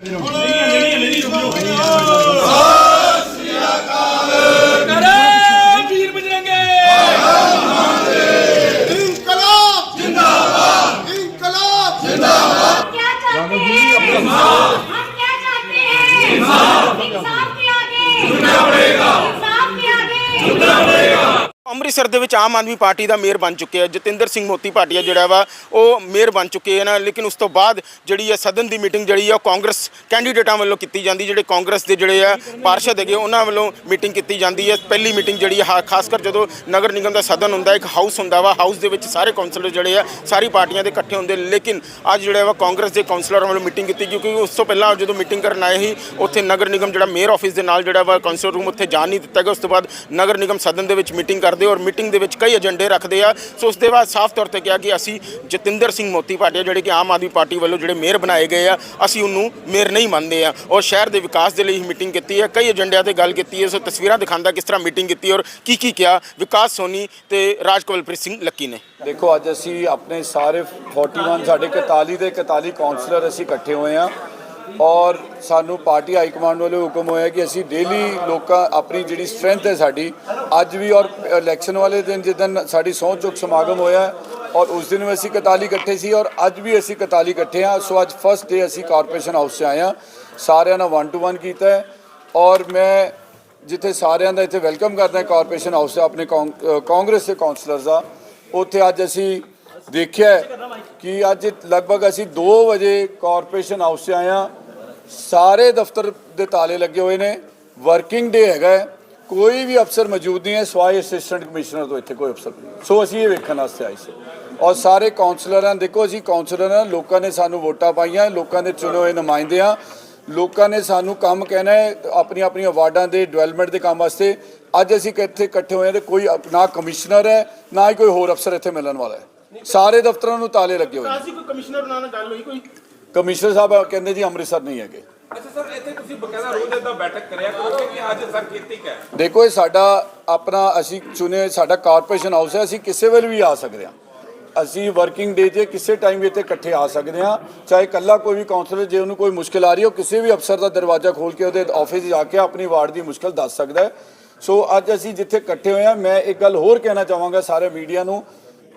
ਕਰੇ ਅੰਮ੍ਰਿਤਸਰ ਦੇ ਵਿੱਚ ਆਮ ਆਦਮੀ ਪਾਰਟੀ ਦਾ ਮੇਅਰ ਬਣ ਚੁੱਕੇ ਆ, ਜਤਿੰਦਰ ਸਿੰਘ ਮੋਤੀ ਭਾਟੀਆ ਜਿਹੜਾ ਵਾ, ਉਹ ਮੇਅਰ ਬਣ ਚੁੱਕੇ ਹਨ ਲੇਕਿਨ ਉਸ ਤੋਂ ਬਾਅਦ ਜਿਹੜੀ ਹੈ ਸਦਨ ਦੀ ਮੀਟਿੰਗ ਜਿਹੜੀ ਆ, ਉਹ ਕਾਂਗਰਸ ਕੈਂਡੀਡੇਟਾਂ ਵੱਲੋਂ ਕੀਤੀ ਜਾਂਦੀ, ਜਿਹੜੇ ਕਾਂਗਰਸ ਦੇ ਜਿਹੜੇ ਆ ਪਾਰਸ਼ਦ ਹੈਗੇ, ਉਹਨਾਂ ਵੱਲੋਂ ਮੀਟਿੰਗ ਕੀਤੀ ਜਾਂਦੀ ਹੈ ਪਹਿਲੀ ਮੀਟਿੰਗ ਜਿਹੜੀ ਆ ਖਾਸ ਕਰ ਜਦੋਂ ਨਗਰ ਨਿਗਮ ਦਾ ਸਦਨ ਹੁੰਦਾ, ਇੱਕ ਹਾਊਸ ਹੁੰਦਾ ਵਾ, ਹਾਊਸ ਦੇ ਵਿੱਚ ਸਾਰੇ ਕਾਉਂਸਲਰ ਜਿਹੜੇ ਆ, ਸਾਰੀ ਪਾਰਟੀਆਂ ਦੇ ਇਕੱਠੇ ਹੁੰਦੇ, ਲੇਕਿਨ ਅੱਜ ਜਿਹੜਾ ਵਾ ਕਾਂਗਰਸ ਦੇ ਕਾਉਂਸਲਰਾਂ ਵੱਲੋਂ ਮੀਟਿੰਗ ਕੀਤੀ ਕਿਉਂਕਿ ਉਸ ਤੋਂ ਪਹਿਲਾਂ ਜਦੋਂ ਮੀਟਿੰਗ ਕਰਨ ਆਏ ਸੀ, ਉੱਥੇ ਨਗਰ ਨਿਗਮ ਜਿਹੜਾ ਮੇਅਰ ਆਫਿਸ ਦੇ ਨਾਲ ਜਿਹੜਾ ਵਾ ਕਾਉਂਸਲਰ ਰੂਮ ਉੱਥੇ ਜਾਣ ਨਹੀਂ ਦਿੱਤਾ ਗਿਆ, ਉਸ ਤੋਂ ਬਾਅਦ ਨਗਰ ਨਿਗਮ ਸਦਨ ਦੇ ਵਿੱਚ ਮੀਟਿੰਗ ਕਰਦੇ ਔਰ ਮੀਟਿੰਗ ਦੇ ਵਿੱਚ ਕਈ ਏਜੰਡੇ ਰੱਖਦੇ ਆ। ਸੋ ਉਸ ਦੇ ਬਾਅਦ ਸਾਫ਼ ਤੌਰ ਤੇ ਕਿਹਾ ਕਿ ਅਸੀਂ ਜਤਿੰਦਰ ਸਿੰਘ ਮੋਤੀ ਭਾਟੀਆ, ਜਿਹੜੇ ਕਿ ਆਮ ਆਦਮੀ ਪਾਰਟੀ ਵੱਲੋਂ ਜਿਹੜੇ ਮੇਅਰ ਬਣਾਏ ਗਏ ਆ, ਅਸੀਂ ਉਹਨੂੰ ਮੇਅਰ ਨਹੀਂ ਮੰਨਦੇ ਆ। ਔਰ ਸ਼ਹਿਰ ਦੇ ਵਿਕਾਸ ਦੇ ਲਈ ਮੀਟਿੰਗ ਕੀਤੀ ਹੈ। ਕਈ ਏਜੰਡਿਆਂ ਤੇ ਗੱਲ ਕੀਤੀ ਹੈ। ਸੋ ਤਸਵੀਰਾਂ ਦਿਖਾਉਂਦਾ ਕਿਸ ਤਰ੍ਹਾਂ ਮੀਟਿੰਗ ਕੀਤੀ ਔਰ ਕੀ ਕੀ ਕਿਹਾ। ਵਿਕਾਸ ਸੋਨੀ ਤੇ ਰਾਜਕਵਲਪ੍ਰੀਤ ਸਿੰਘ ਲੱਕੀ ਨੇ। ਦੇਖੋ, ਅੱਜ ਅਸੀਂ ਆਪਣੇ ਸਾਰੇ 41 ਸਾਡੇ 41 ਦੇ 41 ਕਾਉਂਸਲਰ ਅਸੀਂ ਇਕੱਠੇ ਹੋਏ ਆ ਔਰ ਸਾਨੂੰ ਪਾਰਟੀ ਹਾਈ ਕਮਾਂਡ ਵੱਲੋਂ ਹੁਕਮ ਹੋਇਆ ਕਿ ਅਸੀਂ ਡੇਲੀ ਲੋਕਾਂ, ਆਪਣੀ ਜਿਹੜੀ ਸਟਰੈਂਥ ਹੈ ਸਾਡੀ, ਅੱਜ ਵੀ ਔਰ ਇਲੈਕਸ਼ਨ ਵਾਲੇ ਦਿਨ ਜਿੱਦਨ ਸਾਡੀ ਸਹੁੰ ਚੁੱਕ ਸਮਾਗਮ ਹੋਇਆ ਔਰ ਉਸ ਦਿਨ ਵੀ ਅਸੀਂ 41 ਇਕੱਠੇ ਸੀ ਔਰ ਅੱਜ ਵੀ ਅਸੀਂ 41 ਇਕੱਠੇ ਆ ਸੋ ਅੱਜ ਫਸਟ ਡੇ ਅਸੀਂ ਕਾਰਪੋਰੇਸ਼ਨ ਹਾਊਸ 'ਚ ਆਏ ਆ ਸਾਰਿਆਂ ਨਾਲ ਵਨ ਟੂ ਵਨ ਕੀਤਾ ਹੈ ਔਰ ਮੈਂ ਜਿੱਥੇ ਸਾਰਿਆਂ ਦਾ ਇੱਥੇ ਵੈਲਕਮ ਕਰਦਾ ਕਾਰਪੋਰੇਸ਼ਨ ਹਾਊਸ 'ਚ ਆਪਣੇ ਕਾਂਗ- ਕਾਂਗਰਸ ਦੇ ਕਾਉਂਸਲਰਸ ਦਾ, ਉੱਥੇ ਅੱਜ ਅਸੀਂ ਦੇਖਿਆ ਕਿ ਅੱਜ ਲਗਭਗ ਅਸੀਂ 2 ਵਜੇ ਕਾਰਪੋਰੇਸ਼ਨ ਹਾਊਸ 'ਚ ਆਏ ਹਾਂ। ਸਾਰੇ ਦਫ਼ਤਰ ਦੇ ਤਾਲੇ ਲੱਗੇ ਹੋਏ ਨੇ। ਵਰਕਿੰਗ ਡੇ ਹੈਗਾ ਕੋਈ ਵੀ ਅਫਸਰ ਮੌਜੂਦ ਨਹੀਂ ਹੈ। ਸਵਾਏ ਅਸਿਸਟੈਂਟ ਕਮਿਸ਼ਨਰ ਤੋਂ ਇੱਥੇ ਕੋਈ ਅਫਸਰ ਨਹੀਂ। ਸੋ ਅਸੀਂ ਇਹ ਵੇਖਣ ਵਾਸਤੇ ਆਏ ਸੀ। ਔਰ ਸਾਰੇ ਕਾਉਂਸਲਰਾਂ ਦੇਖੋ, ਅਸੀਂ ਕਾਉਂਸਲਰ ਹਾਂ ਲੋਕਾਂ ਨੇ ਸਾਨੂੰ ਵੋਟਾਂ ਪਾਈਆਂ, ਲੋਕਾਂ ਦੇ ਚੁਣੇ ਹੋਏ ਨੁਮਾਇੰਦੇ ਆ ਲੋਕਾਂ ਨੇ ਸਾਨੂੰ ਕੰਮ ਕਹਿਣਾ ਹੈ, ਆਪਣੀ ਆਪਣੀਆਂ ਵਾਰਡਾਂ ਦੇ ਡਿਵੈਲਪਮੈਂਟ ਦੇ ਕੰਮ ਵਾਸਤੇ। ਅੱਜ ਅਸੀਂ ਇੱਥੇ ਇਕੱਠੇ ਹੋਏ ਹਾਂ ਤੇ ਕੋਈ ਨਾ ਕਮਿਸ਼ਨਰ ਹੈ, ਨਾ ਹੀ ਕੋਈ ਹੋਰ ਅਫਸਰ ਇੱਥੇ ਮਿਲਣ ਵਾਲਾ ਹੈ। ਸਾਰੇ ਦਫ਼ਤਰਾਂ ਨੂੰ ਤਾਲੇ ਲੱਗੇ ਹੋਏ ਨੇ। ਅਸੀਂ ਕੋਈ ਕਮਿਸ਼ਨਰ ਨਾਲ ਗੱਲ ਹੋਈ ਕੋਈ? ਕਮਿਸ਼ਨਰ ਸਾਹਿਬ ਕਹਿੰਦੇ ਜੀ ਅੰਮ੍ਰਿਤਸਰ ਨਹੀਂ ਹੈਗੇ। ਅੱਛਾ ਸਰ ਇੱਥੇ ਤੁਸੀਂ ਬਕਾਇਦਾ ਰੋਜ਼ ਇਦਾਂ ਬੈਠਕ ਕਰਿਆ ਕਰੋਗੇ ਕਿ ਅੱਜ ਸਰ ਕੀਤੀ ਹੈ ਦੇਖੋ ਇਹ ਸਾਡਾ ਆਪਣਾ ਅਸੀਂ ਚੁਣੇ ਸਾਡਾ ਕਾਰਪੋਰੇਸ਼ਨ ਹਾਊਸ ਹੈ ਅਸੀਂ ਕਿਸੇ ਵੇਲੇ ਵੀ ਆ ਸਕਦੇ ਹਾਂ। ਅਸੀਂ ਵਰਕਿੰਗ ਡੇ 'ਤੇ ਕਿਸੇ ਟਾਈਮ ਵੀ ਇੱਥੇ ਇਕੱਠੇ ਆ ਸਕਦੇ ਹਾਂ। ਚਾਹੇ ਇਕੱਲਾ ਕੋਈ ਵੀ ਕਾਉਂਸਲਰ ਜੇ ਉਹਨੂੰ ਕੋਈ ਮੁਸ਼ਕਿਲ ਆ ਰਹੀ ਹੈ ਉਹ ਕਿਸੇ ਵੀ ਅਫਸਰ ਦਾ ਦਰਵਾਜ਼ਾ ਖੋਲ ਕੇ ਉਹਦੇ ਆਫਿਸ ਜਾ ਕੇ ਆਪਣੀ ਵਾਰਡ ਦੀ ਮੁਸ਼ਕਿਲ ਦੱਸ ਸਕਦਾ ਹੈ। ਸੋ ਅੱਜ ਅਸੀਂ ਜਿੱਥੇ ਇਕੱਠੇ ਹੋਏ ਮੈਂ ਇੱਕ ਗੱਲ ਹੋਰ ਕਹਿਣਾ ਚਾਹਾਂਗਾ ਸਾਰੇ ਮੀਡੀਆ ਨੂੰ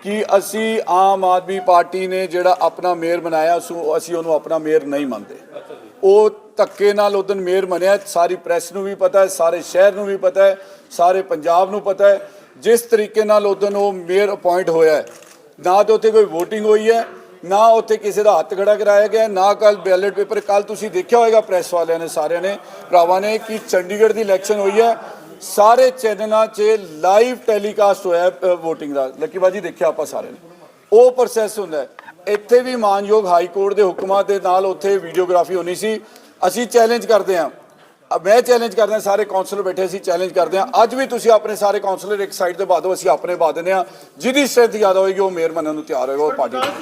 ਕਿ ਅਸੀਂ ਆਮ ਆਦਮੀ ਪਾਰਟੀ ਨੇ ਜਿਹੜਾ ਆਪਣਾ ਮੇਅਰ ਬਣਾਇਆ ਸੋ ਅਸੀਂ ਉਹਨੂੰ ਆਪਣਾ ਮੇਅਰ ਨਹੀਂ ਮੰਨਦੇ। ਉਹ ਧੱਕੇ ਨਾਲ ਉਦੋਂ ਮੇਅਰ ਬਣਿਆ। ਸਾਰੀ ਪ੍ਰੈਸ ਨੂੰ ਵੀ ਪਤਾ ਹੈ ਸਾਰੇ ਸ਼ਹਿਰ ਨੂੰ ਵੀ ਪਤਾ ਹੈ ਸਾਰੇ ਪੰਜਾਬ ਨੂੰ ਪਤਾ ਹੈ। ਜਿਸ ਤਰੀਕੇ ਨਾਲ ਉਦੋਂ ਉਹ ਮੇਅਰ ਅਪਾਇੰਟ ਹੋਇਆ ਹੈ ਨਾ ਤਾਂ ਉੱਥੇ ਕੋਈ VOTING ਹੋਈ ਹੈ ਨਾ ਉੱਥੇ ਕਿਸੇ ਦਾ ਹੱਥ ਖੜਾ ਕਰਾਇਆ ਗਿਆ ਨਾ ਕੱਲ ਬੈਲਟ ਪੇਪਰ ਕੱਲ ਤੁਸੀਂ ਦੇਖਿਆ ਹੋਵੇਗਾ ਪ੍ਰੈਸ ਵਾਲਿਆਂ ਨੇ ਸਾਰਿਆਂ ਨੇ ਭਰਾਵਾਂ ਨੇ ਕਿ ਚੰਡੀਗੜ੍ਹ ਦੀ ਇਲੈਕਸ਼ਨ ਹੋਈ ਹੈ। ਸਾਰੇ ਚੈਨਲਾਂ 'ਚ ਲਾਈਵ ਟੈਲੀਕਾਸਟ ਹੋਇਆ VOTING ਦਾ। ਲੱਕੀ ਬਾਜੀ ਦੇਖਿਆ ਆਪਾਂ ਸਾਰਿਆਂ ਨੇ। ਉਹ ਪ੍ਰੋਸੈਸ ਹੁੰਦਾ ਹੈ। ਇੱਥੇ ਵੀ ਮਾਨਯੋਗ ਹਾਈ ਕੋਰਟ ਦੇ ਹੁਕਮਾਂ ਦੇ ਨਾਲ ਉੱਥੇ ਵੀਡੀਓਗ੍ਰਾਫੀ ਹੋਣੀ ਸੀ। ਅਸੀਂ ਚੈਲੰਜ ਕਰਦੇ ਹਾਂ। ਮੈਂ ਚੈਲੰਜ ਕਰਦਾ ਸਾਰੇ ਕਾਉਂਸਲਰ ਬੈਠੇ ਸੀ ਚੈਲੰਜ ਕਰਦੇ ਹਾਂ। ਅੱਜ ਵੀ ਤੁਸੀਂ ਆਪਣੇ ਸਾਰੇ ਕਾਉਂਸਲਰ ਇੱਕ ਸਾਈਡ ਤੇ ਪਾ ਦਿਓ ਅਸੀਂ ਆਪਣੇ ਪਾ ਦਿੰਦੇ ਹਾਂ। ਜਿਹਦੀ ਸਟ੍ਰੈਂਥ ਜ਼ਿਆਦਾ ਹੋਏਗੀ ਉਹ ਮੇਅਰ ਬਣਨ ਨੂੰ ਤਿਆਰ ਹੋਏਗਾ ਉਹ ਪਾਰਟੀ ਦਾ ਨੂੰ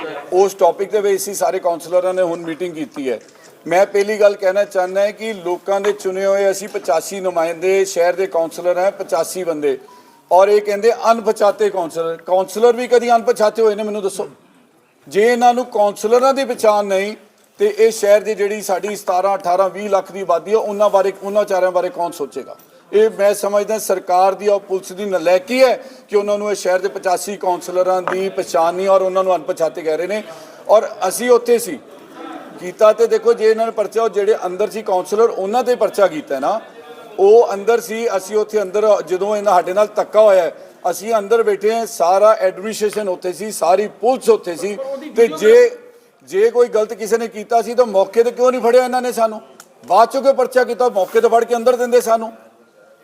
ਹੈ? ਉਸ ਟੌਪਿਕ ਤੇ ਵੀ ਅਸੀਂ ਸਾਰੇ ਕਾਉਂਸਲਰਾਂ ਨੇ ਹੁਣ ਮੀਟਿੰਗ ਕੀਤੀ ਹੈ। ਮੈਂ ਪਹਿਲੀ ਗੱਲ ਕਹਿਣਾ ਚਾਹੁੰਦਾ ਹਾਂ ਕਿ ਲੋਕਾਂ ਦੇ ਚੁਣੇ ਹੋਏ ਅਸੀਂ 85 ਨੁਮਾਇੰਦੇ, ਸ਼ਹਿਰ ਦੇ ਕਾਉਂਸਲਰ ਹੈ 85 ਬੰਦੇ। ਔਰ ਇਹ ਕਹਿੰਦੇ ਅਣਪਛਾਤੇ ਕਾਉਂਸਲਰ ਕਾਉਂਸਲਰ ਵੀ ਕਦੀ ਅਣਪਛਾਤੇ ਹੋਏ ਨੇ, ਮੈਨੂੰ ਦੱਸੋ। ਜੇ ਇਹਨਾਂ ਨੂੰ ਕਾਉਂਸਲਰਾਂ ਦੀ ਪਛਾਣ ਨਹੀਂ, ਤੇ ਇਹ ਸ਼ਹਿਰ ਦੀ ਜਿਹੜੀ ਸਾਡੀ 17 18 20 ਲੱਖ ਦੀ ਆਬਾਦੀ ਹੈ ਉਹਨਾਂ ਬਾਰੇ, ਉਹਨਾਂ ਚਾਰਿਆਂ ਬਾਰੇ ਕੌਣ ਸੋਚੇਗਾ? ਇਹ ਮੈਂ ਸਮਝਦਾ ਸਰਕਾਰ ਦੀ ਔਰ ਪੁਲਿਸ ਦੀ ਨਲਾਇਕੀ ਹੈ ਕਿ ਉਹਨਾਂ ਨੂੰ ਇਹ ਸ਼ਹਿਰ ਦੇ 85 ਕਾਉਂਸਲਰਾਂ ਦੀ ਪਛਾਣ ਨਹੀਂ ਔਰ ਉਹਨਾਂ ਨੂੰ ਅਣਪਛਾਤੇ ਕਹਿ ਰਹੇ ਨੇ। ਔਰ ਅਸੀਂ ਉੱਥੇ ਸੀ। ਕੀਤਾ ਤੇ ਦੇਖੋ ਜੇ ਇਹਨਾਂ ਨੇ ਪਰਚਾ ਉਹ ਜਿਹੜੇ ਅੰਦਰ ਸੀ ਕਾਉਂਸਲਰ ਉਹਨਾਂ ਤੇ ਪਰਚਾ ਕੀਤਾ ਨਾ। ਉਹ ਅੰਦਰ ਸੀ ਅਸੀਂ ਉੱਥੇ ਅੰਦਰ ਜਦੋਂ ਇਹਨਾਂ ਸਾਡੇ ਨਾਲ ਧੱਕਾ ਹੋਇਆ ਅਸੀਂ ਅੰਦਰ ਬੈਠੇ ਹਾਂ ਸਾਰਾ ਐਡਮਿਨਿਸਟ੍ਰੇਸ਼ਨ ਉੱਥੇ ਸੀ ਸਾਰੀ ਪੁਲਿਸ ਉੱਥੇ ਸੀ। ਤੇ ਜੇ ਜੇ ਕੋਈ ਗਲਤ ਕਿਸੇ ਨੇ ਕੀਤਾ ਸੀ ਤਾਂ ਮੌਕੇ ਤੇ ਕਿਉਂ ਨਹੀਂ ਫੜਿਆ ਇਹਨਾਂ ਨੇ ਸਾਨੂੰ? ਬਾਅਦ ਚੋਂ ਕੋਈ ਪਰਚਾ ਕੀਤਾ? ਮੌਕੇ ਤੇ ਫੜ ਕੇ ਅੰਦਰ ਦਿੰਦੇ ਸਾਨੂੰ?